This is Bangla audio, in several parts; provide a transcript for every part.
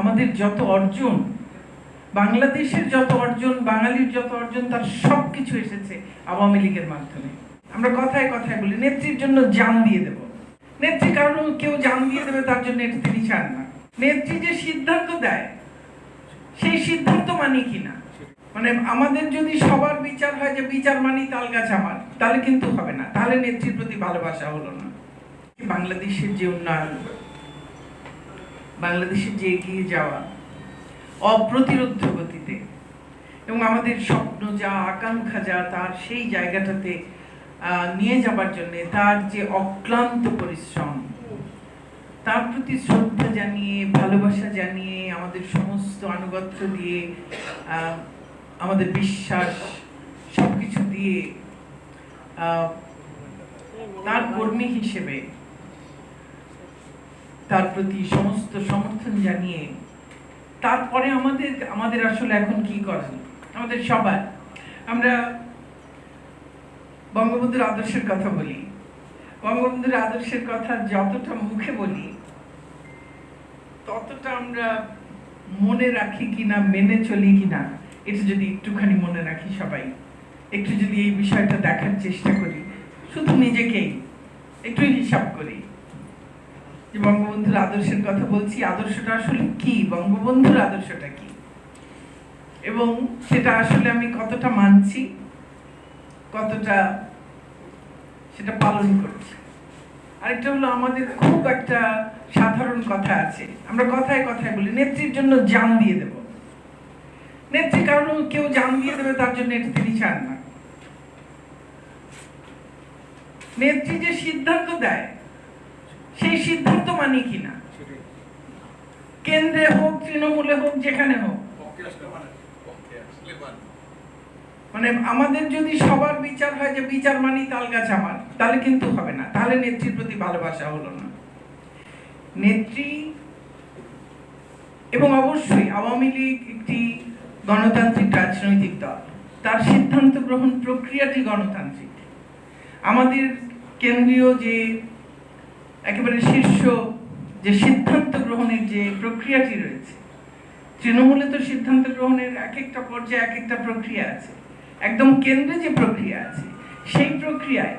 আমাদের যত অর্জন, বাংলাদেশের যত অর্জন, বাঙালির যত অর্জন, তার সব কিছু এসেছে আওয়ামী লীগের মাধ্যমে। আমরা কথায় কথায় বলি, নেত্রীর জন্য জান দিয়ে দেব। নেত্রী কারণ কেউ জান দিয়ে দেবে, তার জন্য এটা তিনি চান না। নেত্রী যে সিদ্ধান্ত দেয়, সেই সিদ্ধান্ত মানি কিনা মানে আমাদের যদি সবার বিচার হয় যে বিচার মানি তাল গাছ আমার, তাহলে কিন্তু হবে না। তাহলে নেত্রীর প্রতি ভালোবাসা হলো না। বাংলাদেশের যে উন্নয়ন বাংলাদেশের যে এগিয়ে যাওয়া অপ্রতিরোধ গতিতে এবং আমাদের স্বপ্ন যা আকাঙ্ক্ষা যা তার সেই জায়গাটাতে নিয়ে যাবার জন্য তার যে অক্লান্ত পরিশ্রম তার প্রতি শ্রদ্ধা জানিয়ে ভালোবাসা জানিয়ে আমাদের সমস্ত আনুগত্য দিয়ে আমাদের বিশ্বাস সবকিছু দিয়ে আহ, তার কর্মী হিসেবে তার প্রতি সমস্ত সমর্থন জানিয়ে, তারপরে আমাদের আমাদের আসলে এখন কি করেন আমাদের সবার, আমরা বঙ্গবন্ধুর আদর্শের কথা বলি। বঙ্গবন্ধুর আদর্শের কথা যতটা মুখে বলি, ততটা আমরা মনে রাখি কিনা, মেনে চলি কিনা, এটা যদি একটুখানি মনে রাখি সবাই। একটু যদি এই বিষয়টা দেখার চেষ্টা করি, শুধু নিজেকেই, একটু হিসাব করি। যে বঙ্গবন্ধুর আদর্শের কথা বলছি, আদর্শটা আসলে কি? বঙ্গবন্ধুর আদর্শটা কি? এবং সেটা আসলে আমি কতটা মানছি, কতটা সেটা পালন করছি। আরেকটা হলো, আমাদের খুব একটা সাধারণ কথা আছে। আমরা কথায় কথায় বলি, নেত্রীর জন্য জান দিয়ে দেব। নেত্রী কারণ কেউ জান দিয়ে দেবে, তার জন্য এটা তিনি চান না। নেত্রী যে সিদ্ধান্ত দেয় সেই সিদ্ধান্ত মানি কিনা কেন্দ্রে হোক, তৃণমূলে হোক, যেখানে হোক। মানে আমাদের যদি সবার বিচার হয় যে বিচার মানি তাল গাছ আমার, তাহলে কিন্তু হবে না। তাহলে নেত্রীর প্রতি ভালোবাসা হলো না। নেত্রী এবং অবশ্যই আওয়ামী লীগ একটি গণতান্ত্রিক রাজনৈতিক দল। তার সিদ্ধান্ত গ্রহণ প্রক্রিয়াটি গণতান্ত্রিক। আমাদের কেন্দ্রীয় যে একেবারে শীর্ষ যে সিদ্ধান্ত গ্রহণের যে প্রক্রিয়াটি রয়েছে, তৃণমূলে তো সিদ্ধান্ত গ্রহণের এক একটা পর্যায়ে এক একটা প্রক্রিয়া আছে। একদম কেন্দ্রে যে প্রক্রিয়া আছে, সেই প্রক্রিয়ায়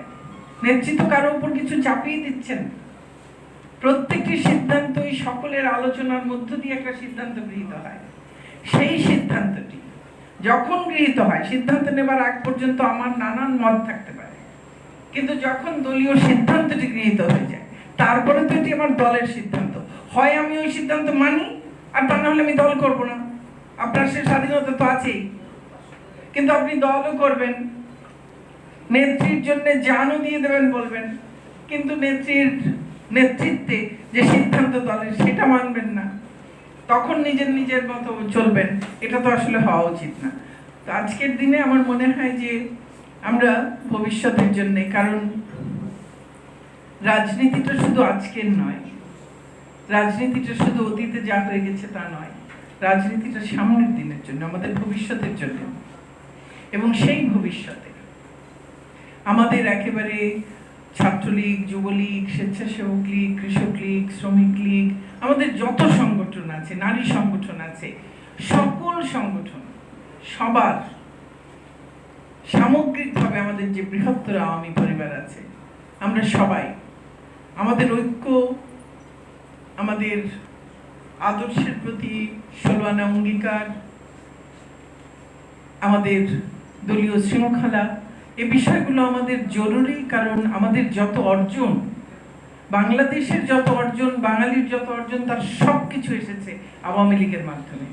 নেতৃত্ব কারও উপর কিছু চাপিয়ে দিচ্ছেন। প্রত্যেকটি সিদ্ধান্তই সকলের আলোচনার মধ্য দিয়ে একটা সিদ্ধান্ত গৃহীত হয়। সেই সিদ্ধান্তটি যখন গৃহীত হয়, সিদ্ধান্ত নেবার আগ পর্যন্ত আমার নানান মত থাকতে পারে। কিন্তু যখন দলীয় সিদ্ধান্তটি গৃহীত হয়ে যায় তারপরে তো এটি আমার দলের সিদ্ধান্ত। হয় আমি ওই সিদ্ধান্ত মানি, আর তা না হলে আমি দল করব না। আপনার সে স্বাধীনতা তো আছেই। কিন্তু আপনি দলও করবেন, নেত্রীর জন্য জানও দিয়ে দেবেন বলবেন, কিন্তু নেত্রীর নেতৃত্বে যে সিদ্ধান্ত দলের, সেটা মানবেন না। তখন নিজের নিজের মতো চলবেন, এটা তো আসলে হওয়া উচিত না। তো আজকের দিনে আমার মনে হয় যে আমরা ভবিষ্যতের জন্যে, কারণ রাজনীতিটা শুধু আজকের নয়। রাজনীতিটা শুধু অতীতে যা হয়ে গেছে তা নয়, রাজনীতিটা সামনের দিনের জন্য, আমাদের ভবিষ্যতের জন্য। এবং সেই ভবিষ্যতে আমাদের একেবারে ছাত্রলীগ, যুবলীগ, স্বেচ্ছাসেবক লীগ, কৃষক লীগ, শ্রমিক লীগ, আমাদের যত সংগঠন আছে, নারী সংগঠন আছে, সকল সংগঠন, সবার সামগ্রিকভাবে আমাদের যে বৃহত্তর আওয়ামী পরিবার আছে, আমরা সবাই আমাদের ঐক্য, আমাদের আদর্শের প্রতি ষোলানা অঙ্গীকার, আমাদের দলীয় শৃঙ্খলা, এ বিষয়গুলো আমাদের জরুরি কারণ আমাদের যত অর্জন, বাংলাদেশের যত অর্জন, বাঙালির যত অর্জন, তার সব কিছু এসেছে আওয়ামী লীগের মাধ্যমে।